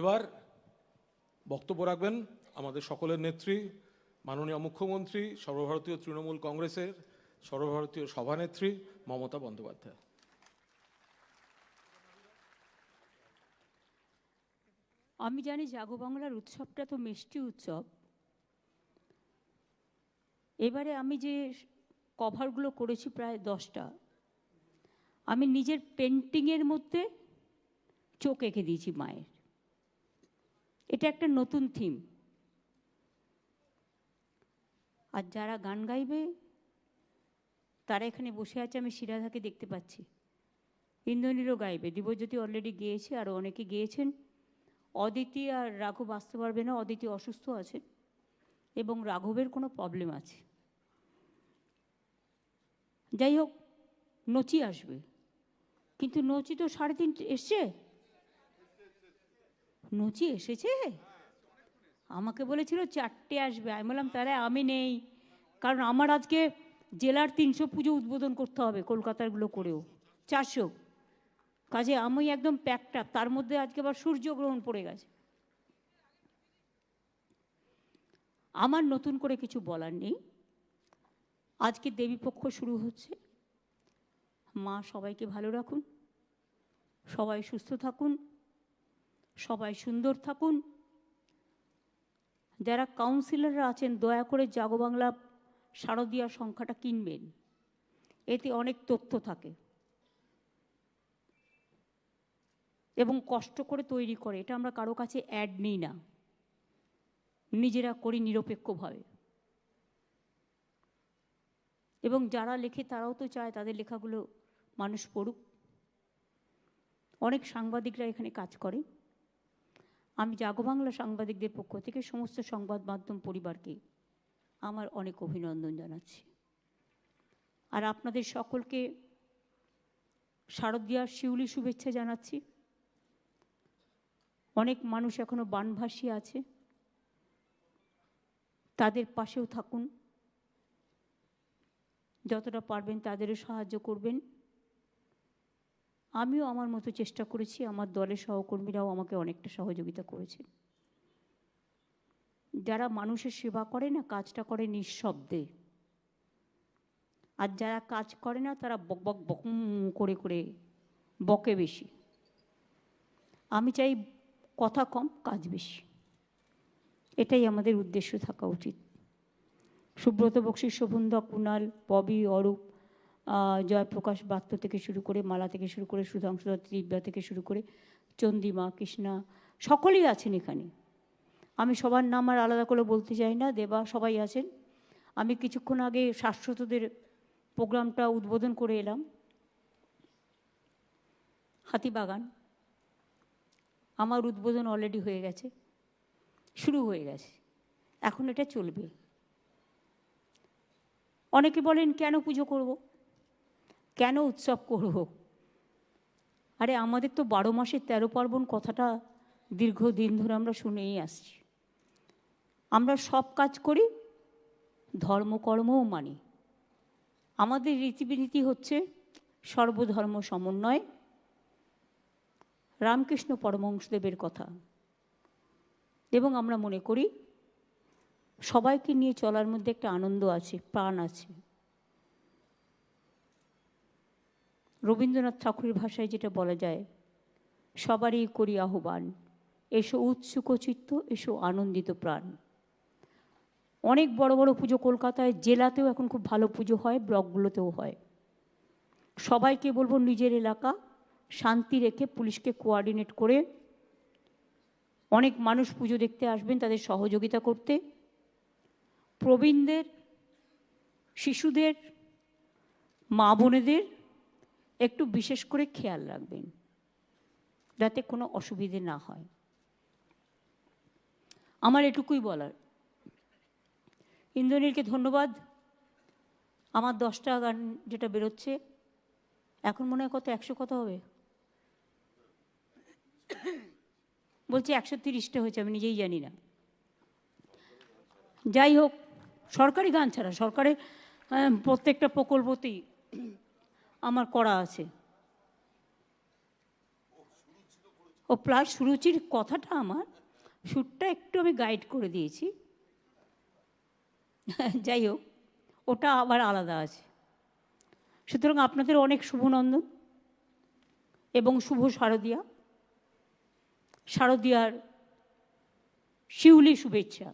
এবার বক্তব্য রাখবেন আমাদের সকলের নেত্রী, মাননীয় মুখ্যমন্ত্রী, সর্বভারতীয় তৃণমূল কংগ্রেসের সর্বভারতীয় সভানেত্রী মমতা বন্দ্যোপাধ্যায়। আমি জানি জাগো বাংলার উৎসবটা তো মিষ্টি উৎসব। এবারে আমি যে কভারগুলো করেছি প্রায় দশটা, আমি নিজের পেন্টিংয়ের মধ্যে চোখ এঁকে দিয়েছি মায়ের। এটা একটা নতুন থিম আর যারা গান গাইবে, তারা এখানে বসে আছে, আমি শিরাধাকে দেখতে পাচ্ছি। ইন্দ্রনীলও গাইবে। দিবজ্যোতি অলরেডি গিয়েছে, আর অনেকে গিয়েছেন। অদিতি আর রাঘব আসতে পারবে না, অদিতি অসুস্থ আছে এবং রাঘবের কোনো প্রবলেম আছে। যাই হোক, নচি আসবে। কিন্তু নচি তো সাড়ে তিনটে, এসছে? নচি এসেছে? আমাকে বলেছিল, চারটে আসবে। আমি বললাম, তাহলে আমি নেই। কারণ আমার আজকে জেলার তিনশো পুজো উদ্বোধন করতে হবে কলকাতারগুলো করেও। চারশো। কাজে আমি একদম প্যাকটা তার মধ্যে আজকে আবার সূর্যগ্রহণ পড়ে গেছে। আমার নতুন করে কিছু বলার নেই। আজকে দেবীপক্ষ শুরু হচ্ছে। মা সবাইকে ভালো রাখুন। সবাই সুস্থ থাকুন। সবাই সুন্দর থাকুন। যারা কাউন্সিলররা আছেন, দয়া করে জাগো বাংলা শারদীয়া সংখ্যাটা কিনবেন। এতে অনেক তথ্য থাকে। এবং কষ্ট করে তৈরি করে, এটা আমরা কারও কাছে অ্যাড নিই না। নিজেরা করি নিরপেক্ষভাবে। এবং যারা লেখে, তারাও তো চায় তাদের লেখাগুলো মানুষ পড়ুক। অনেক সাংবাদিকরা এখানে কাজ করে। আমি জাগো বাংলা সাংবাদিকদের পক্ষ থেকে সমস্ত সংবাদ মাধ্যম পরিবারকে আমার অনেক অভিনন্দন জানাচ্ছি। আর আপনাদের সকলকে শারদীয়ার শিউলি শুভেচ্ছা জানাচ্ছি। অনেক মানুষ এখনও বানভাসী আছে। তাদের পাশেও থাকুন। যতটা পারবেন তাদেরও সাহায্য করবেন। আমিও আমার মতো চেষ্টা করেছি, আমার দলের সহকর্মীরাও আমাকে অনেকটা সহযোগিতা করেছে। যারা মানুষের সেবা করে না, কাজটা করে নিঃশব্দে। আর যারা কাজ করে না, তারা বক বক বকম করে করে বকে বেশি। আমি চাই কথা কম, কাজ বেশি। এটাই আমাদের উদ্দেশ্য থাকা উচিত। সুব্রত বক্সী শোভনদা কুণাল ববি, অরূপ জয়প্রকাশ বাত্য থেকে শুরু করে মালা থেকে শুরু করে সুধাংশু দিব্যা থেকে শুরু করে চন্দিমা, কৃষ্ণা, সকলেই আছেন এখানে। আমি সবার নাম আর আলাদা করে বলতে চাই না, দেবা সবাই আছেন। আমি কিছুক্ষণ আগে শাশ্বতদের প্রোগ্রামটা উদ্বোধন করে এলাম। হাতিবাগান। আমার উদ্বোধন অলরেডি হয়ে গেছে। শুরু হয়ে গেছে। এখন এটা চলবে। অনেকে বলেন, কেন পুজো করব? কেন উৎসব করব? আরে আমাদের তো বারো মাসের তেরো পার্বণ কথাটা দীর্ঘদিন ধরে আমরা শুনেই আসছি। আমরা সব কাজ করি ধর্মকর্মও মানি। আমাদের রীতিবিনীতি হচ্ছে সর্বধর্ম সমন্বয়। রামকৃষ্ণ পরমহংসদেবের কথা। এবং আমরা মনে করি সবাইকে নিয়ে চলার মধ্যে একটা আনন্দ আছে, প্রাণ আছে। রবীন্দ্রনাথ ঠাকুরের ভাষায় যেটা বলা যায়, সবারই করি আহ্বান, এসো উৎসুক চিত্ত, এসো আনন্দিত প্রাণ। অনেক বড় বড় পুজো কলকাতায়, জেলাতেও এখন খুব ভালো পুজো হয়, ব্লকগুলোতেও হয়। সবাইকে বলব নিজের এলাকা, শান্তি রেখে পুলিশকে কোয়ার্ডিনেট করে অনেক মানুষ পুজো দেখতে আসবেন, তাদের সহযোগিতা করতে। প্রবীণদের, শিশুদের মা বোনেদের একটু বিশেষ করে খেয়াল রাখবেন, যাতে কোনো অসুবিধে না হয়। আমার এটুকুই বলার। ইন্দ্রনীলকে ধন্যবাদ। আমার দশটা গান যেটা বেরোচ্ছে, এখন মনে হয় কত, একশো কত হবে? বলছি একশো তিরিশটা হয়েছে, আমি নিজেই জানি না। যাই হোক, সরকারি গান ছাড়া সরকারের প্রত্যেকটা প্রকল্পতেই আমার করা আছে। ও প্লাস সুরুচির কথাটা আমার, সুরটা একটু আমি গাইড করে দিয়েছি। যাই হোক, ওটা আবার আলাদা আছে। সুতরাং আপনাদের অনেক শুভনন্দন এবং শুভ শারদিয়া। শারদিয়ার শিউলি শুভেচ্ছা।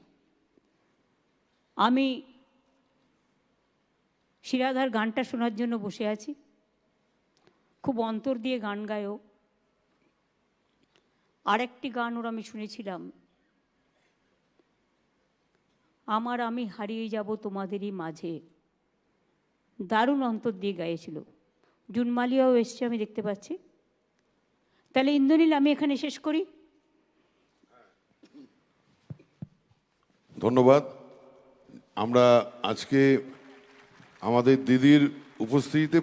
আমি শিরাধার গানটা শোনার জন্য বসে আছি। খুব অন্তর দিয়ে গান গায়ও আরেকটি গান ওর আমি শুনেছিলাম। আমার আমি হারিয়ে যাব তোমাদেরই মাঝে। দারুণ অন্তর দিয়ে গাইছিল জুনমালিয়াও এসছে, আমি দেখতে পাচ্ছি। তাহলে ইন্দ্রনীল, আমি এখানে শেষ করি। ধন্যবাদ। আমরা আজকে আমাদের দিদির উপস্থিতিতে